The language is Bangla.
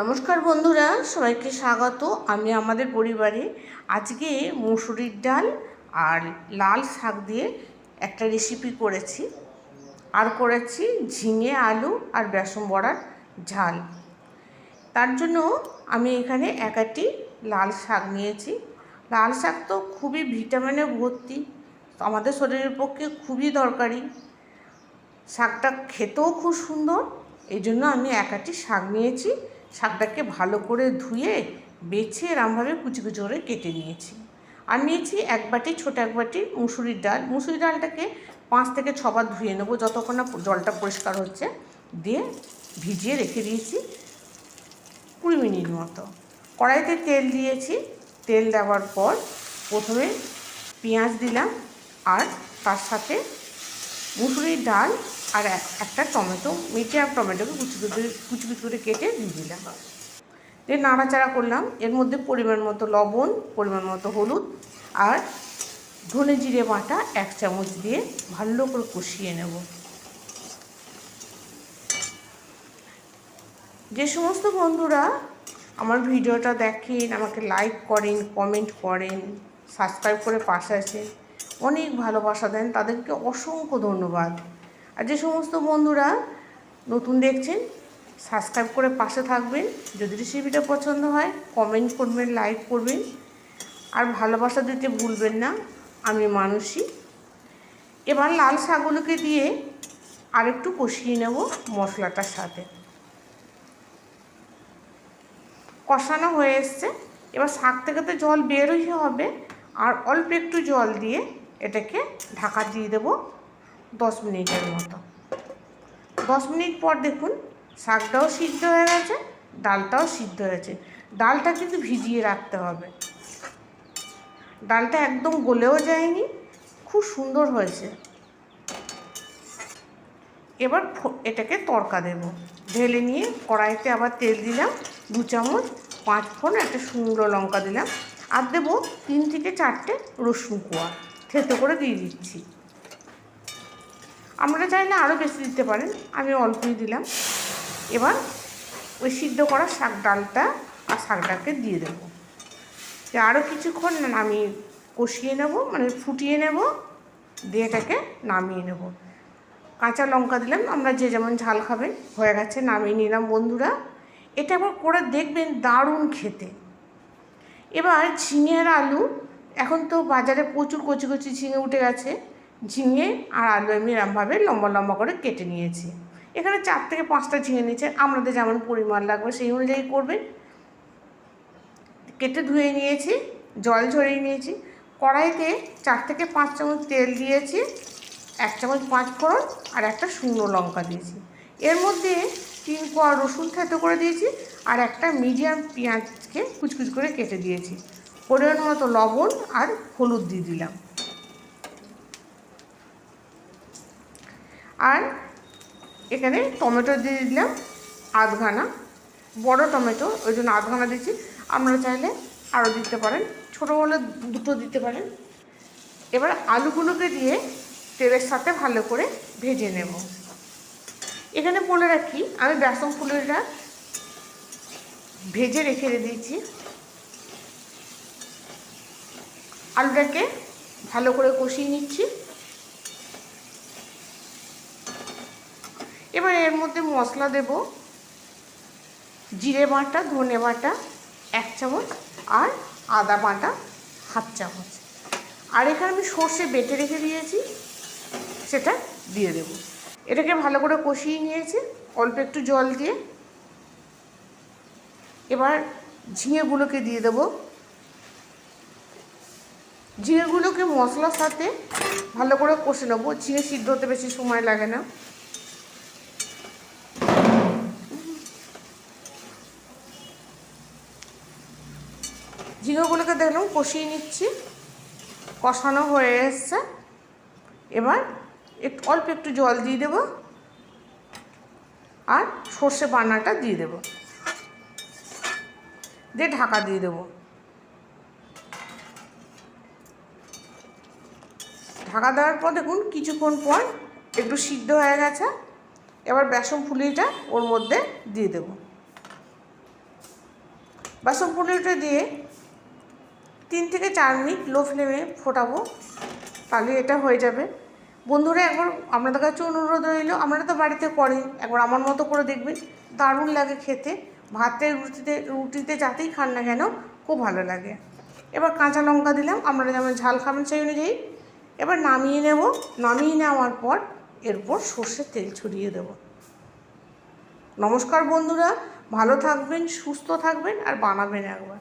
নমস্কার বন্ধুরা, সবাইকে স্বাগত। আমি আমাদের পরিবারে আজকে মুসুরির ডাল আর লাল শাক দিয়ে একটা রেসিপি করেছি। আর করেছি ঝিঙে আলু আর বেসন বড়ার ঝাল। তার জন্য আমি এখানে একাটি লাল শাক নিয়েছি। লাল শাক তো খুবই ভিটামিনে ভর্তি, আমাদের শরীরের পক্ষে খুবই দরকারি। শাকটা খেতেও খুব সুন্দর এই জন্য আমি একাটি শাক নিয়েছি। শাকটাকে ভালো করে ধুয়ে বেছে এরমভাবে কুচি কুচি করে কেটে নিয়েছি। আর নিয়েছি এক বাটি, ছোটো এক বাটি মুসুরির ডাল। মুসুরির ডালটাকে পাঁচ থেকে ছবার ধুয়ে নেব যতক্ষণ না জলটা পরিষ্কার হচ্ছে। দিয়ে ভিজিয়ে রেখে দিয়েছি কুড়ি মিনিট মতো। কড়াইতে তেল দিয়েছি। তেল দেওয়ার পর প্রথমে পেঁয়াজ দিলাম আর তার সাথে মুসুরির ডাল আর এক- একটা টমেটো মিডিয়াম টমেটোকে কুচি কুচি করে কেটে দিয়ে দিলাম। দিয়ে নাড়াচাড়া করলাম। এর মধ্যে পরিমাণ মতো লবণ, পরিমাণ মতো হলুদ আর ধনে জিরে বাটা এক চামচ দিয়ে ভালো করে কষিয়ে নেব। যে সমস্ত বন্ধুরা আমার ভিডিওটা দেখেন, আমাকে লাইক করেন কমেন্ট করেন সাবস্ক্রাইব করে পাশে আছেন। অনেক ভালোবাসা দেন, তাদেরকে অসংখ্য ধন্যবাদ। আর যে সমস্ত বন্ধুরা নতুন দেখছেন, সাবস্ক্রাইব করে পাশে থাকবেন। যদি রেসিপিটা পছন্দ হয় কমেন্ট করবেন লাইক করবেন। আর ভালোবাসা দিতে ভুলবেন না, আমি মানুষই এবার লাল শাকগুলোকে দিয়ে আরেকটু কষিয়ে নেব মশলাটার সাথে। কষানো হয়ে এসছে। এবার শাক থেকে তো জল বেরোই হবে, আর অল্প একটু জল দিয়ে এটাকে ঢাকা দিয়ে দেবো দশ মিনিটের মতো। দশ মিনিট পর দেখুন শাকটাও সিদ্ধ হয়ে গেছে, ডালটাও সিদ্ধ হয়েছে। ডালটা কিন্তু ভিজিয়ে রাখতে হবে। ডালটা একদম গলেও যায়নি, খুব সুন্দর হয়েছে। এবার এটাকে তড়কা দেব। ঢেলে নিয়ে কড়াইতে আবার তেল দিলাম, দু চামচ পাঁচ ফোড়ন একটা শুকনো লঙ্কা দিলাম, আর দেবো তিন থেকে চারটে রসুন কোয়া। থেতো করে দিয়ে দিচ্ছি। আমরা চাইলে আরও বেশি দিতে পারেন, আমি অল্পই দিলাম। এবার ওই সিদ্ধ করা শাক ডালটা আর শাকটাকে দিয়ে দেবো। আরও কিছুক্ষণ আমি কষিয়ে নেব মানে ফুটিয়ে নেব, দিয়ে এটাকে নামিয়ে নেব। কাঁচা লঙ্কা দিলাম, আমরা যে যেমন ঝাল খাবেন হয়ে গেছে, নামিয়ে নিলাম বন্ধুরা। এটা আবার করে দেখবেন দারুণ খেতে। এবার ঝিঙের আলু এখন তো বাজারে প্রচুর কচি কচি ঝিঙে উঠে গেছে। ঝিঙে আর আলু আমি এরমভাবে লম্বা লম্বা করে কেটে নিয়েছি। এখানে চার থেকে পাঁচটা ঝিঙে নিয়েছে। আপনাদের যেমন পরিমাণ লাগবে সেই অনুযায়ী করবেন। কেটে ধুয়ে নিয়েছি, জল ঝরিয়ে নিয়েছি। কড়াইতে চার থেকে পাঁচ চামচ তেল দিয়েছি, এক চামচ পাঁচ ফোড়ন আর একটা শুকনো লঙ্কা দিয়েছি। এর মধ্যে তিন কোয়া রসুন থেতো করে দিয়েছি আর একটা মিডিয়াম পেঁয়াজকে কুচকুচ করে কেটে দিয়েছি। পরিমাণ মতো লবণ আর হলুদ দিয়ে দিলাম। আর এখানে টমেটো দিয়ে দিলাম আধঘানা বড় টমেটো, ওই জন্য আধঘানা দিচ্ছি আপনারা চাইলে আরও দিতে পারেন, ছোটো হলে দুটো দিতে পারেন। এবার আলুগুলোকে দিয়ে তেলের সাথে ভালো করে ভেজে নেব। এখানে বলে রাখি, আমি বেসন ফুলটা ভেজে রেখে দিয়েছি। আলুটাকে ভালো করে কষিয়ে নিচ্ছি। এবার এর মধ্যে মশলা দেব। জিরে বাটা, ধনে বাটা, এক চামচ আর আদা বাটা, হাফ চামচ। আর এখানে আমি সর্ষে বেটে রেখে দিয়েছি, সেটা দিয়ে দেব। এটাকে ভালো করে কষিয়ে নিয়েছি, অল্প একটু জল দিয়ে। এবার ঝিঙেগুলোকে দিয়ে দেবো। ঝিঙেগুলোকে মশলার সাথে ভালো করে কষে নেব। ঝিঙে সিদ্ধ হতে বেশি সময় লাগে না। ঝিঙেগুলোকে দেখলাম কষিয়ে নিচ্ছি। কষানো হয়ে এসছে। এবার একটু, অল্প একটু জল দিয়ে দেবো। আর সর্ষে বান্নাটা দিয়ে দেবো। দিয়ে ঢাকা দিয়ে দেবো। ঢাকা দেওয়ার পর দেখুন কিছুক্ষণ পর একটু সিদ্ধ হয়ে গেছে। এবার বেসন ফুলিটা ওর মধ্যে দিয়ে দেবো। বাসন পনিরটা দিয়ে তিন থেকে চার মিনিট লো ফ্লেমে ফোটাবো, তাহলে এটা হয়ে যাবে। বন্ধুরা, একবার আপনাদের কাছে অনুরোধ রইল, আপনারা তো বাড়িতে করেন, একবার আমার মতো করে দেখবেন। দারুণ লাগে খেতে। ভাতে রুটিতে রুটিতে যাতেই খান না কেন, খুব ভালো লাগে। এবার কাঁচা লঙ্কা দিলাম, আপনারা যেমন ঝাল খাবেন সেই অনুযায়ী এবার নামিয়ে নেব। নামিয়ে নেওয়ার পর এরপর সর্ষের তেল ছড়িয়ে দেব। নমস্কার বন্ধুরা, ভালো থাকবেন, সুস্থ থাকবেন আর বানাবেন একবার।